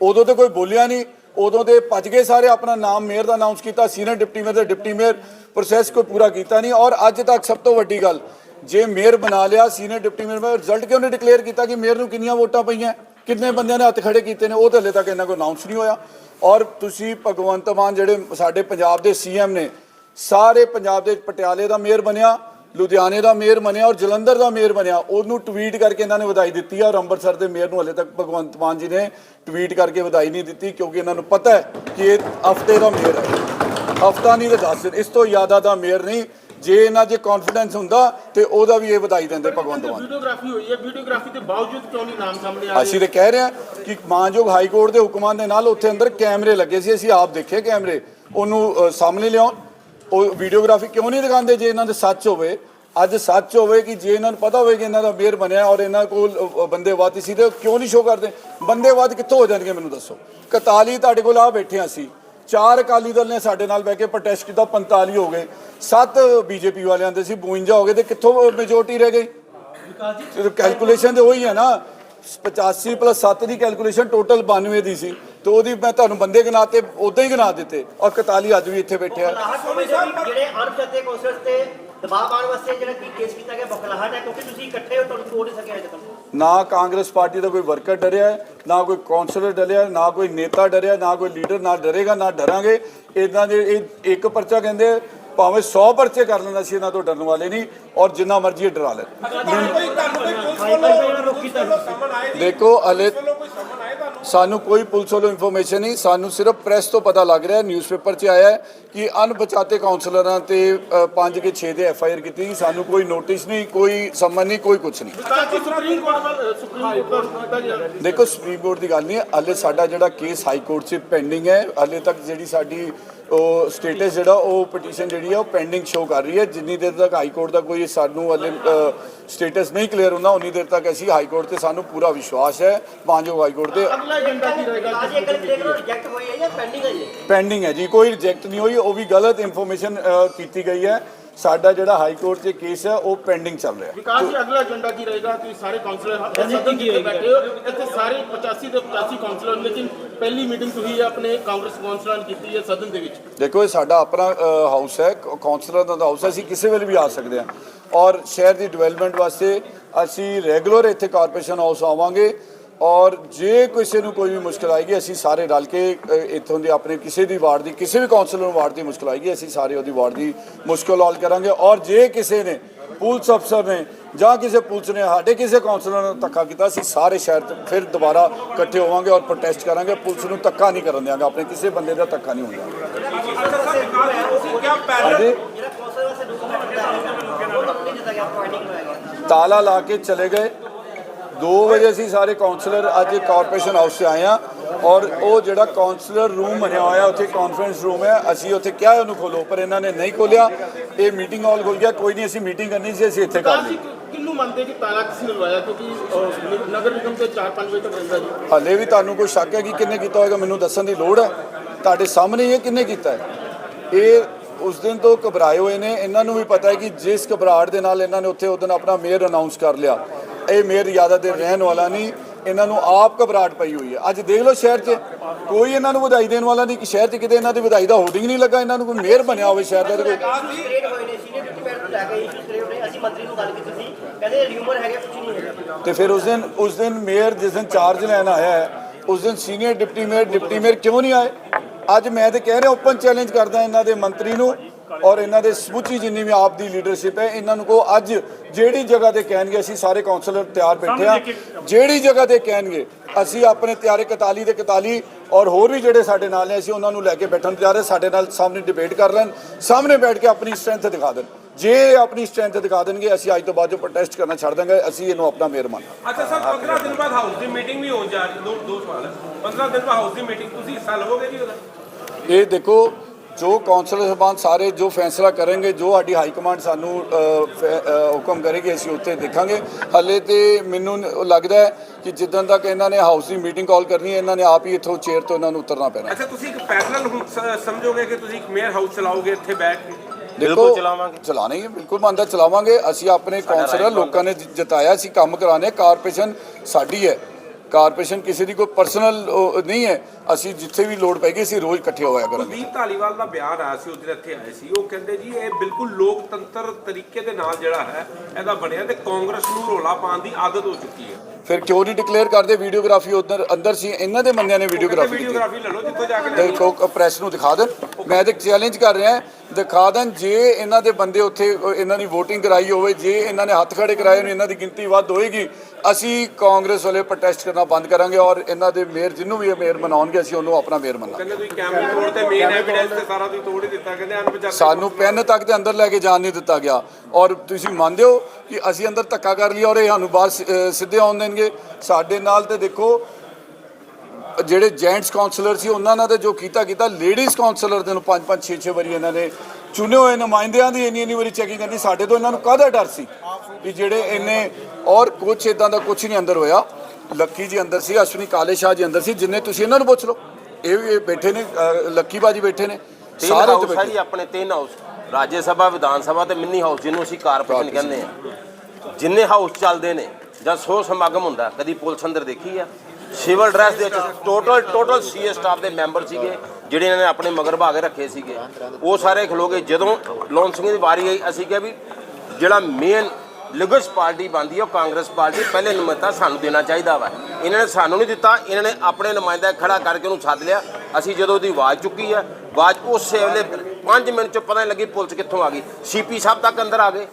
ਉਦੋਂ ਤੇ ਕੋਈ ਬੋਲਿਆ ਨਹੀਂ। ਉਦੋਂ ਤੇ ਭੱਜ ਗਏ ਸਾਰੇ ਆਪਣਾ ਨਾਮ ਮੇਅਰ ਦਾ ਅਨਾਉਂਸ ਕੀਤਾ senior deputy mayor deputy mayor process ਕੋਈ ਪੂਰਾ ਕੀਤਾ ਨਹੀਂ। ਔਰ ਅੱਜ ਤੱਕ ਸਭ ਤੋਂ ਵੱਡੀ ਗੱਲ ਜੇ ਮੇਅਰ ਬਣਾ ਲਿਆ, ਸੀਨੀਅਰ ਡਿਪਟੀ ਮੇਅਰ ਮੈਂ ਰਿਜ਼ਲਟ ਕਿਉਂ ਨਹੀਂ ਡਿਕਲੇਅਰ ਕੀਤਾ ਕਿ ਮੇਅਰ ਨੂੰ ਕਿੰਨੀਆਂ ਵੋਟਾਂ ਪਈਆਂ? ਕਿੰਨੇ ਬੰਦਿਆਂ ਨੇ ਹੱਥ ਖੜੇ ਕੀਤੇ ਨੇ? ਉਹ ਤਾਂ ਹਲੇ ਤੱਕ ਇਹਨਾਂ ਕੋਲ ਅਨਾਉਂਸ ਨਹੀਂ ਹੋਇਆ। ਔਰ ਤੁਸੀਂ ਭਗਵੰਤ ਮਾਨ ਜਿਹੜੇ ਸਾਡੇ ਪੰਜਾਬ ਦੇ ਸੀਐਮ ਨੇ, ਸਾਰੇ ਪੰਜਾਬ ਦੇ ਪਟਿਆਲੇ ਦਾ ਮੇਅਰ ਬਣਿਆ, ਲੁਧਿਆਣੇ ਦਾ ਮੇਅਰ ਬਣਿਆ ਔਰ ਜਲੰਧਰ ਦਾ ਮੇਅਰ ਬਣਿਆ। ਉਹਨੂੰ ਟਵੀਟ ਕਰਕੇ ਇਹਨਾਂ ਨੇ ਵਧਾਈ ਦਿੱਤੀ ਹੈ ਔਰ ਅੰਮ੍ਰਿਤਸਰ ਦੇ ਮੇਅਰ ਨੂੰ ਹਲੇ ਤੱਕ ਭਗਵੰਤ ਮਾਨ ਜੀ ਨੇ ਟਵੀਟ ਕਰਕੇ ਵਧਾਈ ਨਹੀਂ ਦਿੱਤੀ ਕਿਉਂਕਿ ਇਹਨਾਂ ਨੂੰ ਪਤਾ ਹੈ ਕਿ ਇਹ ਹਫ਼ਤੇ ਦਾ ਮੇਅਰ ਹੈ। ਹਫਤਾ ਨਹੀਂ ਤਾਂ 10 ਇਸ ਤੋਂ ਜ਼ਿਆਦਾ ਦਾ ਮੇਅਰ ਨਹੀਂ। ਜੇ ਇਹਨਾਂ 'ਚ ਕੌਨਫੀਡੈਂਸ ਹੁੰਦਾ ਤੇ ਉਹਦਾ ਵੀ ਇਹ ਵਧਾਈ ਦਿੰਦੇ ਭਗਵੰਤ ਮਾਨ। ਵੀਡੀਓਗ੍ਰਾਫੀ ਹੋਈ ਹੈ ਵੀਡੀਓਗ੍ਰਾਫੀ ਦੇ ਬਾਵਜੂਦ ਕਿਉਂ ਨਹੀਂ ਨਾਮ ਸਾਹਮਣੇ ਆ ਅਸੀਂ ਤੇ ਕਹਿ ਰਹੇ ਹਾਂ ਕਿ ਮਾਨਯੋਗ ਹਾਈ ਕੋਰਟ ਦੇ ਹੁਕਮਾਂ ਦੇ ਨਾਲ ਉੱਥੇ ਅੰਦਰ ਕੈਮਰੇ ਲੱਗੇ ਸੀ ਅਸੀਂ ਆਪ ਦੇਖੇ ਕੈਮਰੇ। ਉਹਨੂੰ ਸਾਹਮਣੇ ਲਿਆਉਣ। ਉਹ ਵੀਡੀਓਗ੍ਰਾਫੀ ਕਿਉਂ ਨਹੀਂ ਦਿਖਾਉਂਦੇ ਜੇ ਇਹਨਾਂ ਦੇ ਸੱਚ ਹੋਵੇ? ਅੱਜ ਸੱਚ ਹੋਵੇ ਕਿ ਜੇ ਇਹਨਾਂ ਨੂੰ ਪਤਾ ਹੋਵੇ ਕਿ ਇਹਨਾਂ ਦਾ ਮੇਅਰ ਬਣਿਆ ਔਰ ਇਹਨਾਂ ਕੋਲ ਅ, ਬੰਦੇ ਵੱਧ ਸੀ ਤੇ ਕਿਉਂ ਨਹੀਂ ਸ਼ੋਅ ਕਰਦੇ? ਬੰਦੇ ਵੱਧ ਕਿੱਥੋਂ ਹੋ ਜਾਣਗੇ ਮੈਨੂੰ ਦੱਸੋ? 41 ਤੁਹਾਡੇ ਕੋਲ ਆ ਬੈਠੇ ਅਸੀਂ। ਚਾਰ ਅਕਾਲੀ ਦਲ ਨੇ ਸਾਡੇ ਨਾਲ ਬਹਿ ਕੇ ਪ੍ਰੋਟੈਸਟ ਕੀਤਾ 45 ਹੋ ਗਏ। 7 ਬੀਜੇਪੀ ਵਾਲਿਆਂ ਦੇ ਸੀ 52 ਹੋ ਗਏ ਤੇ ਕਿੱਥੋਂ ਮੈਜੋਰਟੀ ਰਹਿ ਗਈ ਕੈਲਕੂਲੇਸ਼ਨ ਤੇ ਉਹੀ ਹੈ ਨਾ 85 ਪਲੱਸ 7 ਦੀ ਕੈਲਕੂਲੇਸ਼ਨ ਟੋਟਲ 92 ਦੀ ਸੀ। ਤੇ ਉਹਦੀ ਮੈਂ ਤੁਹਾਨੂੰ ਬੰਦੇ ਗਿਣਾਤੇ ਉਦਾਂ ਹੀ ਗਿਣਾ ਦਿੱਤੇ। ਔਰ 41 ਅੱਜ ਵੀ ਇੱਥੇ ਬੈਠੇ ਆ। ਜਿਹੜੀ ਅਣਛਾਤੇ ਕੌਂਸਲਰ ਤੇ ਦਬਾਅ ਪਾਉਣ ਵਾਸਤੇ ਜਿਹੜਾ ਕੀ ਕੇਸ ਕੀਤਾ ਗਿਆ ਬਖਲਾਹਟ ਹੈ ਕਿਉਂਕਿ ਤੁਸੀਂ ਇਕੱਠੇ ਹੋ ਤੁਹਾਨੂੰ ਤੋੜ ਨਹੀਂ ਸਕਿਆ ਅਜੇ ਤੱਕ। ਨਾ ਕਾਂਗਰਸ ਪਾਰਟੀ ਦਾ ਕੋਈ ਵਰਕਰ ਡਰਿਆ ਹੈ, ਨਾ ਕੋਈ ਕੌਂਸਲਰ ਡਰਿਆ ਨਾ ਕੋਈ ਨੇਤਾ ਡਰਿਆ ਨਾ ਕੋਈ ਲੀਡਰ ਨਾ ਡਰੇਗਾ ਨਾ ਡਰਾਂਗੇ। ਇਦਾਂ ਦੇ ਇਹ ਇੱਕ ਪਰਚਾ ਕਹਿੰਦੇ ਭਾਵੇਂ 100 ਪਰਚੇ ਕਰ ਲੈਂਦਾ ਸੀ ਇਹਨਾਂ ਤੋਂ ਡਰਨ ਵਾਲੇ ਨਹੀਂ ਔਰ ਜਿੰਨਾ ਮਰਜ਼ੀ ਡਰਾ ਲੈ ਦੇਖੋ ਹਲੇ ਸਾਨੂੰ ਕੋਈ ਪੁਲਿਸ ਵੱਲੋਂ ਇਨਫੋਰਮੇਸ਼ਨ ਨਹੀਂ ਸਾਨੂੰ ਸਿਰਫ ਪ੍ਰੈਸ ਤੋਂ ਪਤਾ ਲੱਗ ਰਿਹਾ ਨਿਊਜ਼ਪੇਪਰ 'ਚ ਆਇਆ ਕਿ ਅਣਪਛਾਤੇ ਕਾਉਂਸਲਰਾਂ ਤੇ 5 ਕੇ 6 ਦੇ ਐਫ ਆਈ ਆਰ ਕੀਤੀ। ਸਾਨੂੰ ਕੋਈ ਨੋਟਿਸ ਨਹੀਂ ਕੋਈ ਸੰਮਨ ਨਹੀਂ ਕੋਈ ਕੁਝ ਨਹੀਂ। ਦੇਖੋ ਸੁਪਰੀਮ ਕੋਰਟ ਦੀ ਗੱਲ ਨਹੀਂ ਹਲੇ ਸਾਡਾ ਜਿਹੜਾ ਕੇਸ ਹਾਈ ਕੋਰਟ 'ਚ ਪੈਂਡਿੰਗ ਹੈ ਹਲੇ ਤੱਕ ਜਿਹੜੀ ਸਾਡੀ ਉਹ ਸਟੇਟਸ ਜਿਹੜਾ ਉਹ ਪਟੀਸ਼ਨ ਜਿਹੜੀ ਹੈ ਉਹ ਪੈਂਡਿੰਗ ਸ਼ੋ ਕਰ ਰਹੀ ਹੈ। ਜਿੰਨੀ ਦੇਰ ਤੱਕ ਹਾਈ ਕੋਰਟ ਦਾ ਕੋਈ ਸਾਨੂੰ ਹਲੇ ਸਟੇਟਸ ਨਹੀਂ ਕਲੀਅਰ ਹੁੰਦਾ ਉਨੀ ਦੇਰ ਤੱਕ ਅਸੀਂ ਹਾਈ ਕੋਰਟ ਤੇ ਸਾਨੂੰ ਪੂਰਾ ਵਿਸ਼ਵਾਸ ਹੈ। ਮਾਨਯੋਗ ਹਾਈ ਕੋਰਟ ਤੇ ਅਗਲਾ ਏਜੰਡਾ ਕੀ ਰਹੇਗਾ? ਅੱਜ ਇੱਕ ਕਲੇਮ ਰਿਜੈਕਟ ਹੋਈ ਹੈ ਜਾਂ ਪੈਂਡਿੰਗ ਹੈ ਜੀ? ਪੈਂਡਿੰਗ ਹੈ ਜੀ ਕੋਈ ਰਿਜੈਕਟ ਨਹੀਂ ਹੋਈ ਉਹ ਵੀ ਗਲਤ ਇਨਫੋਰਮੇਸ਼ਨ ਕੀਤੀ ਗਈ ਹੈ। ਸਾਡਾ ਜਿਹੜਾ ਹਾਈ ਕੋਰਟ 'ਚ ਕੇਸ ਹੈ ਉਹ ਪੈਂਡਿੰਗ ਚੱਲ ਰਿਹਾ। ਵਿਕਾਸ ਜੀ ਅਗਲਾ ਏਜੰਡਾ ਕੀ ਰਹੇਗਾ ਤੁਸੀਂ ਸਾਰੇ ਕਾਉਂਸਲਰ ਸਦਨ ਕੀ ਬੈਠੇ ਹੋ ਇੱਥੇ ਸਾਰੇ 85 ਦੇ 85 ਕਾਉਂਸਲਰ ਲੇਕਿਨ ਪਹਿਲੀ ਮੀਟਿੰਗ ਤੁਸੀਂ ਆਪਣੇ ਕਾਂਗਰਸ ਕਾਉਂਸਲਰਾਂ ਨਾਲ ਕੀਤੀ ਹੈ ਸਦਨ ਦੇ ਵਿੱਚ। ਦੇਖੋ ਇਹ ਸਾਡਾ ਆਪਣਾ ਹਾਊਸ ਹੈ ਕਾਉਂਸਲਰ ਦਾ ਹਾਊਸ ਹੈ ਅਸੀਂ ਕਿਸੇ ਵੇਲੇ ਵੀ ਆ ਸਕਦੇ ਹਾਂ। ਔਰ ਸ਼ਹਿਰ ਦੀ ਡਿਵੈਲਪਮੈਂਟ ਵਾਸਤੇ ਅਸੀਂ ਰੈਗੂਲਰ ਇੱਥੇ ਕਾਰਪੋਰੇਸ਼ਨ ਹਾਊਸ ਆਵਾਂਗੇ। ਔਰ ਜੇ ਕਿਸੇ ਨੂੰ ਕੋਈ ਵੀ ਮੁਸ਼ਕਲ ਆਏਗੀ, ਅਸੀਂ ਸਾਰੇ ਰਲ ਕੇ ਇੱਥੋਂ ਦੇ ਆਪਣੇ ਕਿਸੇ ਦੀ ਵਾਰਡ ਦੀ, ਕਿਸੇ ਵੀ ਕਾਉਂਸਲਰ ਨੂੰ ਵਾਰਡ ਦੀ ਮੁਸ਼ਕਲ ਆਏਗੀ, ਅਸੀਂ ਸਾਰੇ ਉਹਦੀ ਵਾਰਡ ਦੀ ਮੁਸ਼ਕਲ ਹੱਲ ਕਰਾਂਗੇ। ਔਰ ਜੇ ਕਿਸੇ ਨੇ, ਪੁਲਿਸ ਅਫਸਰ ਨੇ ਜਾਂ ਕਿਸੇ ਪੁਲਿਸ ਨੇ ਸਾਡੇ ਕਿਸੇ ਕਾਉਂਸਲਰ ਨੂੰ ਧੱਕਾ ਕੀਤਾ, ਅਸੀਂ ਸਾਰੇ ਸ਼ਹਿਰ 'ਚ ਫਿਰ ਦੁਬਾਰਾ ਇਕੱਠੇ ਹੋਵਾਂਗੇ ਔਰ ਪ੍ਰੋਟੈਸਟ ਕਰਾਂਗੇ। ਪੁਲਿਸ ਨੂੰ ਧੱਕਾ ਨਹੀਂ ਕਰਨ ਦਿਆਂਗੇ, ਆਪਣੇ ਕਿਸੇ ਬੰਦੇ ਦਾ ਧੱਕਾ ਨਹੀਂ ਹੁੰਦਾ ਤਾਲਾ ਲਾ ਕੇ ਚਲੇ ਗਏ। 2 ਵਜੇ ਅਸੀਂ ਸਾਰੇ ਕਾਉਂਸਲਰ ਅੱਜ ਕਾਰਪੋਰੇਸ਼ਨ ਹਾਊਸ 'ਚ ਆਏ ਆ ਔਰ ਉਹ ਜਿਹੜਾ ਕਾਉਂਸਲਰ ਰੂਮ ਬਣਿਆ ਹੋਇਆ ਉੱਥੇ ਕਾਨਫਰੰਸ ਰੂਮ ਹੈ। ਅਸੀਂ ਉੱਥੇ ਕਿਹਾ ਉਹਨੂੰ ਖੋਲੋ ਪਰ ਇਹਨਾਂ ਨੇ ਨਹੀਂ ਖੋਲਿਆ ਇਹ ਮੀਟਿੰਗ ਹਾਲ ਖੁੱਲ ਗਿਆ। ਕੋਈ ਨਹੀਂ ਅਸੀਂ ਮੀਟਿੰਗ ਕਰਨੀ ਸੀ ਅਸੀਂ ਇੱਥੇ ਕਰ ਲਈ। ਕਿੰਨੂੰ ਮੰਨਦੇ ਕਿ ਤਾਲਾ ਕਿਸ ਨੇ ਲਵਾਇਆ? ਕਿਉਂਕਿ ਨਗਰ ਨਿਗਮ ਤੇ 4-5 ਵਜੇ ਤੱਕ ਰਹਿੰਦਾ ਜੀ। ਹਾਲੇ ਵੀ ਤੁਹਾਨੂੰ ਕੋਈ ਸ਼ੱਕ ਹੈ ਕਿ ਕਿੰਨੇ ਕੀਤਾ ਹੋਵੇਗਾ ਮੈਨੂੰ ਦੱਸਣ ਦੀ ਲੋੜ ਹੈ। ਤੁਹਾਡੇ ਸਾਹਮਣੇ ਹੀ ਹੈ ਕਿੰਨੇ ਕੀਤਾ ਹੈ? ਇਹ ਉਸ ਦਿਨ ਤੋਂ ਘਬਰਾਏ ਹੋਏ ਨੇ। ਇਹਨਾਂ ਨੂੰ ਵੀ ਪਤਾ ਹੈ ਕਿ ਜਿਸ ਘਬਰਾਹਟ ਦੇ ਨਾਲ ਇਹਨਾਂ ਨੇ ਉੱਥੇ ਉਸ ਦਿਨ ਆਪਣਾ ਮੇਅਰ ਅਨਾਉਂਸ ਕਰ ਲਿਆ। ਇਹ ਮੇਅਰ ਜ਼ਿਆਦਾ ਦੇਰ ਰਹਿਣ ਵਾਲਾ ਨਹੀਂ ਇਹਨਾਂ ਨੂੰ ਆਪ ਘਬਰਾਹਟ ਪਈ ਹੋਈ ਹੈ। ਅੱਜ ਦੇਖ ਲਓ ਸ਼ਹਿਰ 'ਚ ਕੋਈ ਇਹਨਾਂ ਨੂੰ ਵਧਾਈ ਦੇਣ ਵਾਲਾ ਨਹੀਂ ਕਿ ਸ਼ਹਿਰ 'ਚ ਕਿਤੇ ਇਹਨਾਂ ਦੀ ਵਧਾਈ ਦਾ ਹੋਰਡਿੰਗ ਨਹੀਂ ਲੱਗਾ ਇਹਨਾਂ ਨੂੰ ਕੋਈ ਮੇਅਰ ਬਣਿਆ ਹੋਵੇ ਸ਼ਹਿਰ ਦਾ ਤੇ ਕੋਈ। ਤੇ ਫਿਰ ਉਸ ਦਿਨ ਉਸ ਦਿਨ ਮੇਅਰ ਜਿਸ ਦਿਨ ਚਾਰਜ ਲੈਣ ਆਇਆ ਹੈ ਉਸ ਦਿਨ senior deputy mayor deputy mayor ਕਿਉਂ ਨਹੀਂ ਆਏ? ਅੱਜ ਮੈਂ ਤੇ ਕਹਿ ਰਿਹਾ ਓਪਨ ਚੈਲੰਜ ਕਰਦਾ ਇਹਨਾਂ ਦੇ ਮੰਤਰੀ ਨੂੰ ਔਰ ਇਹਨਾਂ ਦੇ ਸਮੁੱਚੀ ਜਿੰਨੀ ਵੀ ਆਪ ਦੀ ਲੀਡਰਸ਼ਿਪ ਹੈ ਇਹਨਾਂ ਨੂੰ ਕੋ ਅੱਜ ਜਿਹੜੀ ਜਗ੍ਹਾ ਤੇ ਕਹਿਣਗੇ ਅਸੀਂ ਸਾਰੇ ਕਾਉਂਸਲਰ ਤਿਆਰ ਬੈਠੇ ਆ ਜਿਹੜੀ ਜਗ੍ਹਾ ਤੇ ਕਹਿਣਗੇ ਅਸੀਂ ਆਪਣੇ ਤਿਆਰੇ 41 ਦੇ 41 ਔਰ ਹੋਰ ਵੀ ਜਿਹੜੇ ਸਾਡੇ ਨਾਲ ਨੇ ਅਸੀਂ ਉਹਨਾਂ ਨੂੰ ਲੈ ਕੇ ਬੈਠਣ ਤਿਆਰ ਹੈ। ਸਾਡੇ ਨਾਲ ਸਾਹਮਣੇ ਡਿਬੇਟ ਕਰ ਲੈਣ। ਸਾਹਮਣੇ ਬੈਠ ਕੇ ਆਪਣੀ ਸਟਰੈਂਥ ਦਿਖਾ ਦੇਣ। ਜੇ ਆਪਣੀ ਸਟਰੈਂਥ ਦਿਖਾ ਦੇਣਗੇ ਅਸੀਂ ਅੱਜ ਤੋਂ ਬਾਅਦ ਜੋ ਪ੍ਰੋਟੈਸਟ ਕਰਨਾ ਛੱਡ ਦਾਂਗੇ ਅਸੀਂ ਇਹਨੂੰ ਆਪਣਾ ਮੇਅਰ ਮੰਨਾਂਗੇ ਅੱਛਾ ਸਰ 15 ਦਿਨ ਬਾਅਦ ਹਾਊਸ ਦੀ ਮੀਟਿੰਗ ਵੀ ਹੋਣ ਜਾ ਰਹੀ ਦੋ ਦੋ ਸਵਾਲ। ਹੈ 15 ਦਿਨ ਬਾਅਦ ਹਾਊਸ ਦੀ ਮੀਟਿੰਗ ਤੁਸੀਂ ਹਿੱਸਾ ਲਵੋਗੇ ਜੀ ਉਹਦਾ? ਇਹ ਦੇਖੋ ਜੋ ਕੌਂਸਲਰ ਸਾਹਿਬਾਨ ਸਾਰੇ ਜੋ ਫੈਸਲਾ ਕਰਨਗੇ ਜੋ ਸਾਡੀ ਹਾਈ ਕਮਾਂਡ ਸਾਨੂੰ ਹੁਕਮ ਕਰੇਗੀ ਅਸੀਂ ਉੱਥੇ ਦੇਖਾਂਗੇ। ਹੱਲੇ ਤੇ ਮੈਨੂੰ ਲੱਗਦਾ ਹੈ ਕਿ ਜਿੱਦਣ ਤੱਕ ਇਹਨਾਂ ਨੇ ਹਾਊਸ ਦੀ ਮੀਟਿੰਗ ਕਾਲ ਕਰਨੀ ਹੈ ਇਹਨਾਂ ਨੇ ਆਪ ਹੀ ਇੱਥੋਂ ਚੇਅਰ ਤੋਂ ਇਹਨਾਂ ਨੂੰ ਉਤਰਨਾ ਪੈਣਾ ਅੱਛਾ ਤੁਸੀਂ ਇੱਕ ਪੈਰਲਲ ਸਮਝੋਗੇ ਕਿ ਤੁਸੀਂ ਇੱਕ ਮੇਅਰ ਹਾਊਸ ਚਲਾਓਗੇ ਇੱਥੇ ਬੈਠ ਕੇ? ਦੇਖੋ ਚਲਾਵਾਂਗੇ। ਚਲਾਣੇ ਹੀ ਹੈ, ਬਿਲਕੁਲ ਮੰਨਦਾ ਚਲਾਵਾਂਗੇ। ਅਸੀਂ ਆਪਣੇ ਕੌਂਸਲਰ ਲੋਕਾਂ ਨੇ ਜਿਤਾਇਆ ਸੀ ਕੰਮ ਕਰਾਣੇ ਕਾਰਪੋਰੇਸ਼ਨ ਸਾਡੀ ਹੈ। ਕਾਰਪੋਰੇਸ਼ਨ ਕਿਸੇ ਦੀ ਕੋਈ ਪਰਸਨਲ ਨਹੀਂ ਹੈ। ਅਸੀਂ ਜਿੱਥੇ ਵੀ ਲੋੜ ਪੈਗੀ ਅਸੀਂ ਰੋਜ਼ ਇਕੱਠੇ ਹੋਇਆ ਕਰਾਂਗੇ। ਕੁਲਦੀਪ ਧਾਲੀਵਾਲ ਦਾ ਬਿਆਨ ਆਇਆ ਸੀ ਉਧਰ ਇੱਥੇ ਆਏ ਸੀ। ਉਹ ਕਹਿੰਦੇ ਜੀ ਇਹ ਬਿਲਕੁਲ ਲੋਕਤੰਤਰ ਤਰੀਕੇ ਦੇ ਨਾਲ ਜਿਹੜਾ ਹੈ ਇਹਦਾ ਬਣਿਆ ਤੇ ਕਾਂਗਰਸ ਨੂੰ ਰੋਲਾ ਪਾਉਣ ਦੀ ਆਦਤ ਹੋ ਚੁੱਕੀ ਹੈ। ਫਿਰ ਕਿਉਂ ਨਹੀਂ ਡਿਕਲੇਅਰ ਕਰਦੇ? ਵੀਡੀਓਗ੍ਰਾਫੀ ਉਧਰ ਅੰਦਰ ਸੀ। ਇਹਨਾਂ ਦੇ ਬੰਦਿਆਂ ਨੇ ਵੀਡੀਓਗ੍ਰਾਫੀ ਵੀਡੀਓਗ੍ਰਾਫੀ ਲੈ ਲਓ ਜਿੱਥੋਂ ਜਾ ਕੇ। ਦੇਖੋ ਪ੍ਰੈਸ ਨੂੰ ਦਿਖਾ ਦੇਣ ਮੈਂ ਤੇ ਚੈਲੰਜ ਕਰ ਰਿਹਾ। ਦਿਖਾ ਦੇਣ ਜੇ ਇਹਨਾਂ ਦੇ ਬੰਦੇ ਉੱਥੇ ਇਹਨਾਂ ਦੀ VOTING ਕਰਾਈ ਹੋਵੇ ਜੇ ਇਹਨਾਂ ਨੇ ਹੱਥ ਖੜੇ ਕਰਾਏ ਨੇ ਇਹਨਾਂ ਦੀ ਗਿਣਤੀ ਵੱਧ ਹੋਏਗੀ ਅਸੀਂ ਕਾਂਗਰਸ ਵਾਲੇ ਪ੍ਰੋਟੈਸਟ ਕਰਨਾ ਬੰਦ ਕਰਾਂਗੇ ਔਰ ਇਹਨਾਂ ਦੇ ਮੇਅਰ ਜਿਹਨੂੰ ਵੀ ਇਹ ਮੇਅਰ ਬਣਾਉਣਗੇ ਅਸੀਂ ਉਹਨੂੰ ਆਪਣਾ ਮੇਅਰ ਮੰਨਾਂਗੇ। ਕਹਿੰਦੇ ਤੁਸੀਂ ਕੈਮਰੇ ਤੋੜ ਤੇ ਮੇਨ ਐਵੀਡੈਂਸ ਤੇ ਸਾਰਾ ਤੁਸੀਂ ਤੋੜ ਹੀ ਦਿੱਤਾ ਕਹਿੰਦੇ ਅਣਪਛਾਤੇ ਸਾਨੂੰ ਪੈਨ ਤੱਕ ਦੇ ਅੰਦਰ ਲੈ ਕੇ ਜਾਣ ਨਹੀਂ ਦਿੱਤਾ ਗਿਆ। ਔਰ ਤੁਸੀਂ ਮੰਨਦੇ ਹੋ ਕਿ ਅਸੀਂ ਅੰਦਰ ਧੱਕਾ ਕਰ ਲਿਆ ਔਰ ਇਹ ਸਾਨੂੰ ਬਾਹਰ ਸਿੱਧੇ ਆਉਣ ਦੇਣਗੇ। ਸਾਡੇ ਨਾਲ ਤੇ ਦੇਖੋ ਜਿਹੜੇ ਜੈਂਟਸ ਕਾਉਂਸਲਰ ਸੀ ਉਹਨਾਂ ਨਾਲ ਤੇ ਜੋ ਕੀਤਾ ਕੀਤਾ ਲੇਡੀਜ਼ ਕਾਉਂਸਲਰ ਦੇ ਨੂੰ ਪੰਜ ਪੰਜ 6 6 ਵਾਰੀ ਇਹਨਾਂ ਨੇ ਚੁਣੇ ਹੋਏ ਨੁਮਾਇੰਦਿਆਂ ਦੀ ਇੰਨੀ ਇੰਨੀ ਵਾਰੀ ਚੈਕਿੰਗ ਕਰਨੀ। ਸਾਡੇ ਤੋਂ ਇਹਨਾਂ ਨੂੰ ਕਾਹਦਾ ਡਰ ਸੀ ਕਿ ਜਿਹੜੇ ਇਹਨੇ ਔਰ ਕੁਝ ਇਦਾਂ ਦਾ ਕੁਝ ਨਹੀਂ ਅੰਦਰ ਹੋਇਆ। ਲੱਕੀ ਜੀ ਅੰਦਰ ਸੀ ਅਸ਼ਵਨੀ ਕਾਲੇ ਸ਼ਾਹ ਜੀ ਅੰਦਰ ਸੀ ਜਿੰਨੇ ਤੁਸੀਂ ਇਹਨਾਂ ਨੂੰ ਪੁੱਛ ਲਓ। ਇਹ ਵੀ ਬੈਠੇ ਨੇ ਲੱਕੀ ਬਾਜੀ ਬੈਠੇ ਨੇ। ਸਾਰੇ ਤੇ ਬੈਠੇ ਜੀ ਆਪਣੇ ਤਿੰਨ ਹਾਊਸ ਰਾਜ ਸਭਾ ਵਿਧਾਨ ਸਭਾ ਤੇ ਮਿੰਨੀ ਹਾਊਸ ਜਿਹਨੂੰ ਅਸੀਂ ਕਾਰਪੋਰੇਸ਼ਨ ਕਹਿੰਦੇ ਆ। ਜਿੰਨੇ ਹਾਊਸ ਚੱਲਦੇ ਨੇ ਜਦ ਸੋ ਸਮਾਗਮ ਹੁੰਦਾ ਕਦੀ ਪੁਲਿਸ ਅੰਦਰ ਦੇਖੀ ਆ ਸਿਵਲ ਡਰੈਸ ਦੇ ਵਿੱਚ ਟੋਟਲ ਟੋਟਲ ਸੀਏ ਸਟਾਫ ਦੇ ਮੈਂਬਰ ਸੀਗੇ ਜਿਹੜੇ ਇਹਨਾਂ ਨੇ ਆਪਣੇ ਮਗਰ ਭਾਗੇ ਰੱਖੇ ਸੀਗੇ। ਉਹ ਸਾਰੇ ਖਲੋਗੇ ਜਦੋਂ ਲੋਨ ਸਿੰਘ ਦੀ ਵਾਰੀ ਆਈ ਅਸੀਂ ਕਿਹਾ ਵੀ ਜਿਹੜਾ ਮੇਨ ਲਿਗਸ ਪਾਰਟੀ ਬਣਦੀ ਹੈ ਉਹ ਕਾਂਗਰਸ ਪਾਰਟੀ ਪਹਿਲੇ ਨੁਮਾਇੰਦਾ ਸਾਨੂੰ ਦੇਣਾ ਚਾਹੀਦਾ ਵਾ। ਇਹਨਾਂ ਨੇ ਸਾਨੂੰ ਨਹੀਂ ਦਿੱਤਾ ਇਹਨਾਂ ਨੇ ਆਪਣੇ ਨੁਮਾਇੰਦਾ ਖੜਾ ਕਰਕੇ ਉਹਨੂੰ ਸੱਦ ਲਿਆ। ਅਸੀਂ ਜਦੋਂ ਉਹਦੀ ਆਵਾਜ਼ ਚੁੱਕੀ ਹੈ ਆਵਾਜ਼ ਉਸੇ ਵੇਲੇ 5 ਮਿੰਟ ਚ ਪਤਾ ਨਹੀਂ ਲੱਗੀ ਪੁਲਿਸ ਕਿੱਥੋਂ ਆ ਗਈ। ਸੀਪੀ ਸਾਹਿਬ ਤੱਕ ਅੰਦਰ ਆ ਗਏ।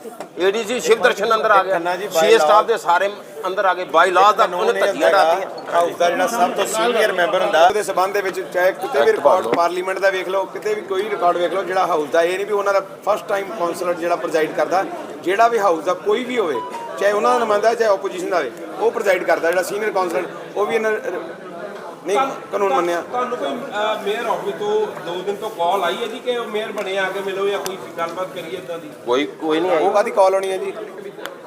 ਏਡੀਸੀ ਸ਼ਿਵ ਦਰਸ਼ਨ ਅੰਦਰ ਆ ਗਿਆ। ਸੀਏ ਸਟਾਫ ਦੇ ਸਾਰੇ ਅੰਦਰ ਆ ਗਏ ਬਾਈ ਲਾਅ ਦਾ ਉਹਨੇ ਧੱਜੀਆਂ ਡਾਤੀਆਂ। ਹਾਊਸ ਦਾ ਜਿਹੜਾ ਸਭ ਤੋਂ ਸੀਨੀਅਰ ਮੈਂਬਰ ਹੁੰਦਾ ਉਹਦੇ ਸਬੰਧ ਦੇ ਵਿੱਚ ਚਾਹੇ ਕਿਤੇ ਵੀ ਰਿਕਾਰਡ ਪਾਰਲੀਮੈਂਟ ਦਾ ਵੇਖ ਲਓ ਕਿਤੇ ਵੀ ਕੋਈ ਰਿਕਾਰਡ ਵੇਖ ਲਓ ਜਿਹੜਾ ਹਾਊਸ ਦਾ ਇਹ ਨਹੀਂ ਵੀ ਉਹਨਾਂ ਦਾ ਫਸਟ ਟਾਈਮ ਕਾਉਂਸਲਰ ਜਿਹੜਾ ਪ੍ਰੈਜ਼ਾਈਡ ਕਰਦਾ ਜਿਹੜਾ ਵੀ ਹਾਊਸ ਦਾ ਕੋਈ ਵੀ ਹੋਵੇ ਚਾਹੇ ਉਹਨਾਂ ਦਾ ਨੁਮਾਇੰਦਾ ਚਾਹੇ ਆਪੋਜੀਸ਼ਨ ਦਾ ਹੋਵੇ ਉਹ ਪ੍ਰੈਜ਼ਾਈਡ ਕਰਦਾ ਜਿਹੜਾ ਸੀਨੀਅਰ ਕਾਉਂਸਲਰ ਉਹ ਵੀ ਇਹਨਾਂ ਨਹੀਂ ਕਾਨੂੰਨ ਮੰਨਿਆ। ਤੁਹਾਨੂੰ ਕੋਈ ਮੇਅਰ ਆਫਿਸ ਤੋਂ ਦੋ ਦਿਨ ਤੋਂ ਕਾਲ ਆਈ ਹੈ ਜੀ ਕਿ ਮੇਅਰ ਬਣੇ ਆ ਕੇ ਮਿਲੋ ਜਾਂ ਕੋਈ ਗੱਲਬਾਤ ਕਰੀਏ ਇਦਾਂ ਦੀ? ਕੋਈ ਕੋਈ ਨਹੀਂ ਆਈ। ਉਹ ਕਾਦੀ ਕਾਲ ਆਉਣੀ ਹੈ ਜੀ?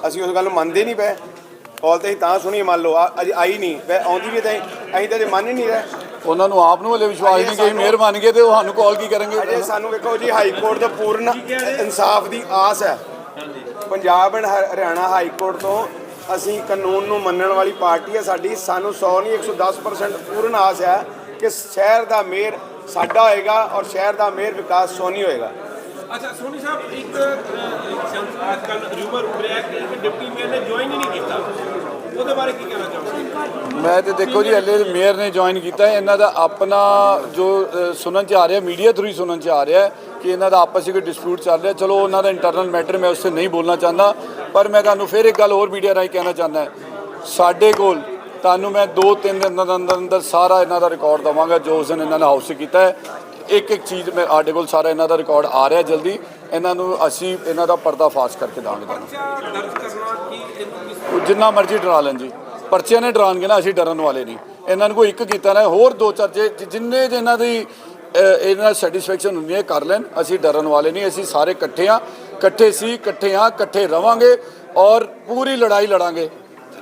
ਅਸੀਂ ਉਸ ਗੱਲ ਨੂੰ ਮੰਨਦੇ ਨਹੀਂ ਪਏ। ਕਾਲ ਤੇ ਅਸੀਂ ਤਾਂ ਸੁਣੀ ਮੰਨ ਲਓ ਆ- ਅਜੇ ਆਈ ਨਹੀਂ ਪਏ ਆਉਂਦੀ ਵੀ ਤਾਂ ਅਸੀਂ- ਅਸੀਂ ਤਾਂ ਅਜੇ ਮੰਨ ਹੀ ਨਹੀਂ ਰਹੇ। ਉਹਨਾਂ ਨੂੰ ਆਪ ਨੂੰ ਹਲੇ ਵਿਸ਼ਵਾਸ ਨਹੀਂ ਕਿ ਅਸੀਂ ਮਿਹਰ ਬਣ ਗਏ ਤੇ ਉਹ ਸਾਨੂੰ ਕਾਲ ਕੀ ਕਰਨਗੇ? ਅਜੇ ਸਾਨੂੰ ਵੇਖੋ ਜੀ ਹਾਈ ਕੋਰਟ ਤੋਂ ਪੂਰਨ ਇਨਸਾਫ ਦੀ ਆਸ ਹੈ। ਪੰਜਾਬ ਐਂਡ ਹ- ਹਰਿਆਣਾ ਹਾਈ ਕੋਰਟ ਤੋਂ ਅਸੀਂ ਕਾਨੂੰਨ ਨੂੰ ਮੰਨਣ ਵਾਲੀ ਪਾਰਟੀ ਹੈ ਸਾਡੀ। ਸਾਨੂੰ 100 ਨਹੀਂ 110% ਪੂਰਨ ਆਸ ਹੈ ਕਿ ਸ਼ਹਿਰ ਦਾ ਮੇਅਰ ਸਾਡਾ ਹੋਏਗਾ ਔਰ ਸ਼ਹਿਰ ਦਾ ਮੇਅਰ ਵਿਕਾਸ ਸੋਨੀ ਹੋਏਗਾ। ਅੱਛਾ ਸੋਨੀ ਸਾਹਿਬ ਇੱਕ ਅੱਜ ਕੱਲ ਰਿਊਮਰ ਉੱਡ ਰਿਹਾ ਕਿ ਇੱਕ ਡਿਪਟੀ ਮੇਅਰ ਨੇ ਜੁਆਇਨ ਹੀ ਨਹੀਂ ਕੀਤਾ ਉਹਦੇ ਬਾਰੇ ਕੀ ਕਹਿਣਾ ਚਾਹੋਗੇ ਮੈਂ ਤੇ ਦੇਖੋ ਜੀ ਹਲੇ ਮੇਅਰ ਨੇ ਜੁਆਇਨ ਕੀਤਾ ਹੈ। ਇਹਨਾਂ ਦਾ ਆਪਣਾ ਜੋ ਸੁਣਨ ਚ ਆ ਰਿਹਾ ਮੀਡੀਆ ਥਰੂ ਹੀ ਸੁਣਨ ਚ ਆ ਰਿਹਾ ਕਿ ਇਹਨਾਂ ਦਾ ਆਪਸ ਵਿੱਚ ਡਿਸਪਿਊਟ ਚੱਲ ਰਿਹਾ। ਚਲੋ ਉਹਨਾਂ ਦਾ ਇੰਟਰਨਲ ਮੈਟਰ ਮੈਂ ਉਸ ਤੇ ਨਹੀਂ ਬੋਲਣਾ ਚਾਹੁੰਦਾ ਪਰ ਮੈਂ ਤੁਹਾਨੂੰ ਫਿਰ ਇੱਕ ਗੱਲ ਹੋਰ ਮੀਡੀਆ ਰਾਹੀਂ ਕਹਿਣਾ ਚਾਹੁੰਦਾ ਸਾਡੇ ਕੋਲ ਤੁਹਾਨੂੰ ਮੈਂ 2-3 ਦਿਨ ਦੇ ਅੰਦਰ ਅੰਦਰ ਸਾਰਾ ਇਹਨਾਂ ਦਾ ਰਿਕਾਰਡ ਦਵਾਂਗਾ ਜੋ ਉਸ ਦਿਨ ਇਹਨਾਂ ਨੇ ਹਾਊਸ ਕੀਤਾ ਹੈ। ਇੱਕ ਇੱਕ ਚੀਜ਼ ਮੈਂ ਸਾਡੇ ਕੋਲ ਸਾਰਾ ਇਹਨਾਂ ਦਾ ਰਿਕਾਰਡ ਆ ਰਿਹਾ ਜਲਦੀ। ਇਹਨਾਂ ਨੂੰ ਅਸੀਂ ਇਹਨਾਂ ਦਾ ਪਰਦਾਫਾਸ਼ ਕਰਕੇ ਦਾਂਗੇ ਤੁਹਾਨੂੰ। ਜਿੰਨਾ ਮਰਜ਼ੀ ਡਰਾ ਲੈਣ ਜੀ। ਪਰਚਿਆਂ ਨੇ ਡਰਾਉਣਗੇ ਨਾ ਅਸੀਂ ਡਰਨ ਵਾਲੇ ਨਹੀਂ। ਇਹਨਾਂ ਨੂੰ ਕੋਈ ਇੱਕ ਕੀਤਾ ਨਾ ਹੋਰ ਦੋ ਚਾਰ ਜੇ ਜਿੰਨੇ ਜਿਹਨਾਂ ਦੀ ਇਹਨਾਂ ਨਾਲ ਸੈਟੀਸਫੈਕਸ਼ਨ ਹੁੰਦੀ ਹੈ ਕਰ ਲੈਣ। ਅਸੀਂ ਡਰਨ ਵਾਲੇ ਨਹੀਂ ਅਸੀਂ ਸਾਰੇ ਇਕੱਠੇ ਆ ਇਕੱਠੇ ਸੀ ਇਕੱਠੇ ਆ ਇਕੱਠੇ ਰਵਾਂਗੇ ਔਰ ਪੂਰੀ ਲੜਾਈ ਲੜਾਂਗੇ।